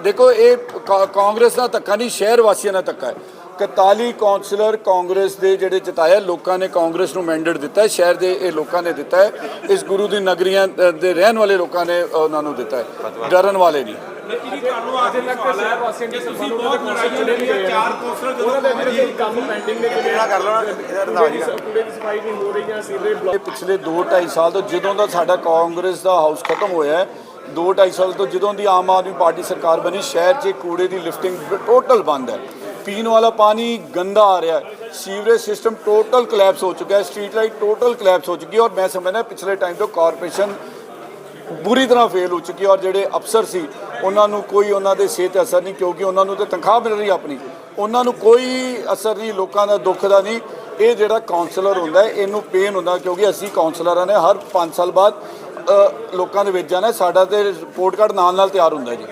ਦੇਖੋ ਇਹ ਕਾ- ਕਾਂਗਰਸ ਦਾ ਧੱਕਾ ਨਹੀਂ ਸ਼ਹਿਰ ਵਾਸੀਆਂ ਦਾ ਧੱਕਾ ਹੈ। 41 ਕਾਉਂਸਲਰ ਕਾਂਗਰਸ ਦੇ ਜਿਹੜੇ ਜਿਤਾਇਆ ਲੋਕਾਂ ਨੇ ਕਾਂਗਰਸ ਨੂੰ ਮੈਂਡੇਟ ਦਿੱਤਾ ਹੈ ਸ਼ਹਿਰ ਦੇ ਇਹ ਲੋਕਾਂ ਨੇ ਦਿੱਤਾ ਹੈ। ਇਸ ਗੁਰੂ ਦੀ ਨਗਰੀਆਂ ਅ, ਦੇ ਰਹਿਣ ਵਾਲੇ ਲੋਕਾਂ ਨੇ ਉਹਨਾਂ ਨੂੰ ਦਿੱਤਾ ਹੈ। ਡਰਨ ਵਾਲੇ ਨਹੀਂ। ਲੇਕਿਨ ਜੀ ਤੁਹਾਨੂੰ ਆਖਿਰ ਸਵਾਲ ਹੈ ਕਿ ਤੁਸੀਂ ਬਹੁਤ ਲੜਾਈਆਂ ਲੜੀਆਂ ਚਾਰ ਕੌਂਸਲਰ ਜਦੋਂ ਕਿਹੜਾ ਕਰ ਲਓ ਨਾ ਇਹਦਾ ਰੰਦਾ ਜੀ ਇਹ ਪਿਛਲੇ 2.5 ਸਾਲ ਤੋਂ ਜਦੋਂ ਦਾ ਸਾਡਾ ਕਾਂਗਰਸ ਦਾ ਹਾਊਸ ਖਤਮ ਹੋਇਆ ਹੈ 2.5 ਸਾਲ ਤੋਂ ਜਦੋਂ ਦੀ ਆਮ ਆਦਮੀ ਪਾਰਟੀ ਸਰਕਾਰ ਬਣੀ ਸ਼ਹਿਰ 'ਚ ਕੂੜੇ ਦੀ ਲਿਫਟਿੰਗ ਟੋਟਲ ਬੰਦ ਹੈ। ਪੀਣ ਵਾਲਾ ਪਾਣੀ ਗੰਦਾ ਆ ਰਿਹਾ ਹੈ। ਸੀਵਰੇਜ ਸਿਸਟਮ ਟੋਟਲ ਕਲੈਪਸ ਹੋ ਚੁੱਕਾ ਹੈ। ਸਟਰੀਟ ਲਾਈਟ ਟੋਟਲ ਕਲੈਪਸ ਹੋ ਚੁੱਕੀ ਹੈ। ਔਰ ਮੈਂ ਸਮਝਦਾ ਪਿਛਲੇ ਟਾਈਮ ਤੋਂ ਕਾਰਪੋਰੇਸ਼ਨ ਬੁਰੀ ਤਰ੍ਹਾਂ ਫੇਲ ਹੋ ਚੁੱਕੀ ਔਰ ਜਿਹੜੇ ਅਫਸਰ ਸੀ, ਉਹਨਾਂ ਨੂੰ ਕੋਈ ਉਹਨਾਂ ਦੇ ਸਿਹਤ ਅਸਰ ਨਹੀਂ, ਕਿਉਂਕਿ ਉਹਨਾਂ ਨੂੰ ਤੇ ਤਨਖਾਹ ਮਿਲ ਰਹੀ ਆਪਣੀ। ਉਹਨਾਂ ਨੂੰ ਕੋਈ ਅਸਰ ਨਹੀਂ, ਲੋਕਾਂ ਦਾ ਦੁੱਖ ਦਾ ਨਹੀਂ। ਇਹ ਜਿਹੜਾ ਕਾਉਂਸਲਰ ਹੁੰਦਾ ਇਹਨੂੰ ਪੇਨ ਹੁੰਦਾ ਕਿਉਂਕਿ ਅਸੀਂ ਕਾਉਂਸਲਰਾਂ ਨੇ ਹਰ 5 ਸਾਲ ਬਾਅਦ ਲੋਕਾਂ ਦੇ ਵਿੱਚ ਜਾਣਾ ਸਾਡਾ ਤੇ ਰਿਪੋਰਟ ਕਾਰਡ ਨਾਲ ਨਾਲ ਤਿਆਰ ਹੁੰਦਾ ਜੀ।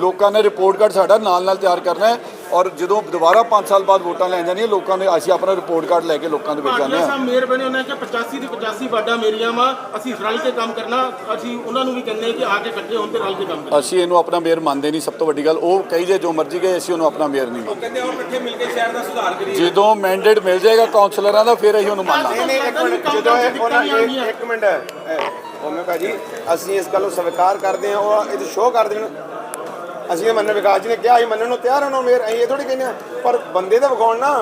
ਲੋਕਾਂ ਨੇ ਰਿਪੋਰਟ ਕਾਰਡ ਸਾਡਾ ਨਾਲ ਨਾਲ ਤਿਆਰ ਕਰਨਾ ਹੈ ਔਰ ਜਦੋਂ ਦੁਬਾਰਾ 5 ਸਾਲ ਬਾਅਦ ਵੋਟਾਂ ਲੈਣ ਜਾਣੀਆਂ ਲੋਕਾਂ ਨੇ ਅਸੀਂ ਆਪਣਾ ਰਿਪੋਰਟ ਕਾਰਡ ਲੈ ਕੇ ਲੋਕਾਂ ਦੇ ਵਿੱਚ ਜਾਂਦੇ ਹਾਂ। ਸਾਹਿਬ ਮੇਅਰ ਬਣੇ ਉਹਨਾਂ ਕਿ 85 ਦੀ 85 ਵਾਰਡਾਂ ਮੇਰੀਆਂ ਵਾ ਅਸੀਂ ਰਲ ਕੇ ਕੰਮ ਕਰਨਾ ਅਸੀਂ ਉਹਨਾਂ ਨੂੰ ਵੀ ਕਹਿੰਦੇ ਕਿ ਆ ਕੇ ਇਕੱਠੇ ਹੋਣ ਤੇ ਰਲ ਕੇ ਕੰਮ ਕਰਨਾ ਅਸੀਂ ਇਹਨੂੰ ਆਪਣਾ ਮੇਅਰ ਮੰਨਦੇ ਨਹੀਂ ਸਭ ਤੋਂ ਵੱਡੀ ਗੱਲ ਉਹ ਕਹੀ ਜੇ ਜੋ ਮਰਜ਼ੀ ਕਹੇ ਅਸੀਂ ਉਹਨੂੰ ਆਪਣਾ ਮੇਅਰ ਨਹੀਂ ਮੰਨਦੇ। ਕਹਿੰਦੇ ਆਓ ਇਕੱਠੇ ਮਿਲ ਕੇ ਸ਼ਹਿਰ ਦਾ ਸੁਧਾਰ ਕਰੀਏ। ਜਦੋਂ ਮੈਂਡੇਟ ਮਿਲ ਜਾਏਗਾ ਕਾਉਂਸਲਰਾਂ ਦਾ ਫਿਰ ਅਸੀਂ ਉਹਨੂੰ ਮੰਨਾਂਗੇ ਜਦੋਂ ਇਹ ਇੱਕ ਮਿੰਟ ਉਹ ਮੈਂ ਕਹਾ ਜੀ ਅਸੀਂ ਇਸ ਗੱਲ ਨੂੰ ਸਵੀਕਾਰ ਕਰਦੇ ਹਾਂ ਉਹ ਇਹ ਸ਼ੋਅ ਕਰ ਦੇਣ ਅਸੀਂ ਇਹ ਮੰਨਣ ਵਿਕਾਸ ਜੀ ਨੇ ਕਿਹਾ ਅਸੀਂ ਮੰਨਣ ਨੂੰ ਤਿਆਰ ਹਾਂ ਨਾ ਮੇਰ ਅਸੀਂ ਇਹ ਥੋੜੀ ਕਹਿੰਦੇ ਹਾਂ ਪਰ ਬੰਦੇ ਦਾ ਵਿਖਾਉਣ ਨਾ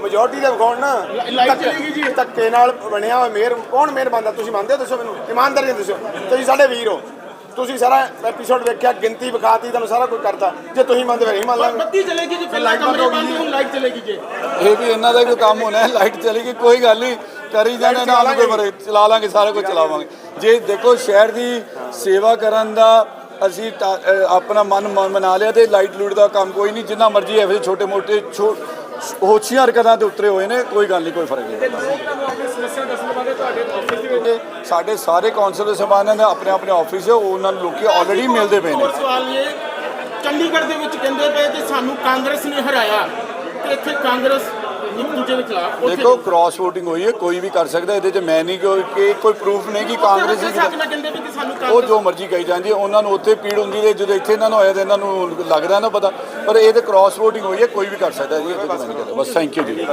ਮੈਜੋਰਟੀ ਦਾ ਵਿਖਾਉਣ ਨਾ ਜੀ। ਧੱਕੇ ਨਾਲ ਬਣਿਆ ਹੋਇਆ ਮੇਰ ਕੌਣ ਮੇਰ ਬੰਦਾ ਤੁਸੀਂ ਮੰਨਦੇ ਹੋ ਦੱਸੋ ਮੈਨੂੰ ਇਮਾਨਦਾਰੀ ਨਾਲ ਦੱਸੋ। ਤੁਸੀਂ ਸਾਡੇ ਵੀਰ ਹੋ ਤੁਸੀਂ ਸਾਰਾ ਐਪੀਸੋਡ ਵੇਖਿਆ ਗਿਣਤੀ ਵਿਖਾਤੀ ਤੁਹਾਨੂੰ ਸਾਰਾ ਕੁਝ ਕਰਤਾ। ਜੇ ਤੁਸੀਂ ਮੰਨਦੇ ਹੋ ਅਸੀਂ ਮੰਨ ਲਾਂਗੇ। ਬੱਤੀ ਚਲੇਗੀ ਜੀ ਪਹਿਲਾਂ ਕਮਰੇ ਬੰਦ ਹੁਣ ਲਾਈਟ ਚਲੇਗੀ ਜੀ। ਇਹ ਵੀ ਇਹਨਾਂ ਦਾ ਕੋਈ ਕੰਮ ਹੋਣਾ ਹੈ ਲਾਈਟ ਚਲੀ ਗਈ ਕੋਈ ਗੱਲ ਨਹੀਂ। ਕਰੀ ਜਾਣੇ ਨਾਲ ਕੋਈ ਬਰੇ ਚਲਾ ਲਾਂਗੇ ਸਾਰਾ ਕੁਝ ਚਲਾਵਾਂਗੇ। ਜੇ ਦੇਖੋ ਸ਼ਹਿਰ ਦੀ ਸੇਵਾ ਕਰਨ ਦਾ ਅਸੀਂ ਆਪਣਾ ਮਨ ਮਨਾ ਲਿਆ ਤੇ ਲਾਈਟ ਲੂਟ ਦਾ ਕੰਮ ਕੋਈ ਨਹੀਂ, ਜਿੰਨਾ ਮਰਜ਼ੀ ਐਵੇਂ ਛੋਟੇ ਮੋਟੇ ਛੋ ਹੋਸ਼ੀਆਂ ਹਰਕਤਾਂ ਤੇ ਉਤਰੇ ਹੋਏ ਨੇ, ਕੋਈ ਗੱਲ ਨਹੀਂ, ਕੋਈ ਫ਼ਰਕ ਨਹੀਂ ਸਾਡੇ ਸਾਰੇ ਕਾਉਂਸਲਰ ਸਭਾਨਾਂ ਦੇ ਆਪਣੇ ਆਪਣੇ ਆਫਿਸ ਹੈ ਉਹਨਾਂ ਨੂੰ ਲੋਕੀ ਆਲਰੇਡੀ ਮਿਲਦੇ ਪਏ ਨੇ। ਸਵਾਲ ਇਹ, ਚੰਡੀਗੜ੍ਹ ਦੇ ਵਿੱਚ ਕਹਿੰਦੇ ਪਏ ਕਿ ਸਾਨੂੰ ਕਾਂਗਰਸ ਨੇ ਹਰਾਇਆ, ਤੇ ਇੱਥੇ ਕਾਂਗਰਸ ਇੱਕ ਦੂਜੇ ਦੇ ਖਿਲਾਫ ਉੱਥੇ ਦੇਖੋ ਕ੍ਰਾਸ ਵੋਟਿੰਗ ਹੋਈ ਹੈ ਕੋਈ ਵੀ ਕਰ ਸਕਦਾ ਇਹਦੇ 'ਚ ਮੈਂ ਨਹੀਂ ਕੋਈ ਕਿ ਕੋਈ ਪ੍ਰੂਫ ਨਹੀਂ ਕਿ ਕਾਂਗਰਸ ਦੀ ਹੱਕ ਨਾਲ ਕਹਿੰਦੇ ਵੀ ਕਿ ਸਾਨੂੰ ਉਹ ਜੋ ਮਰਜ਼ੀ ਕਹੀ ਜਾਂਦੀ ਹੈ, ਉਹਨਾਂ ਨੂੰ ਉੱਥੇ ਪੀੜ ਹੁੰਦੀ ਹੈ ਜਦੋਂ ਇੱਥੇ ਇਹਨਾਂ ਨੂੰ ਹੋਇਆ ਤਾਂ ਇਹਨਾਂ ਨੂੰ ਲੱਗਦਾ ਨਾ ਪਤਾ। ਪਰ ਇਹ ਤੇ ਕ੍ਰਾਸ ਵੋਟਿੰਗ ਹੋਈ ਹੈ ਕੋਈ ਵੀ ਕਰ ਸਕਦਾ ਜੀ ਇਹ ਤਾਂ ਮੈਂ ਨਹੀਂ ਕਹਿੰਦਾ ਬਸ ਥੈਂਕ ਯੂ ਜੀ।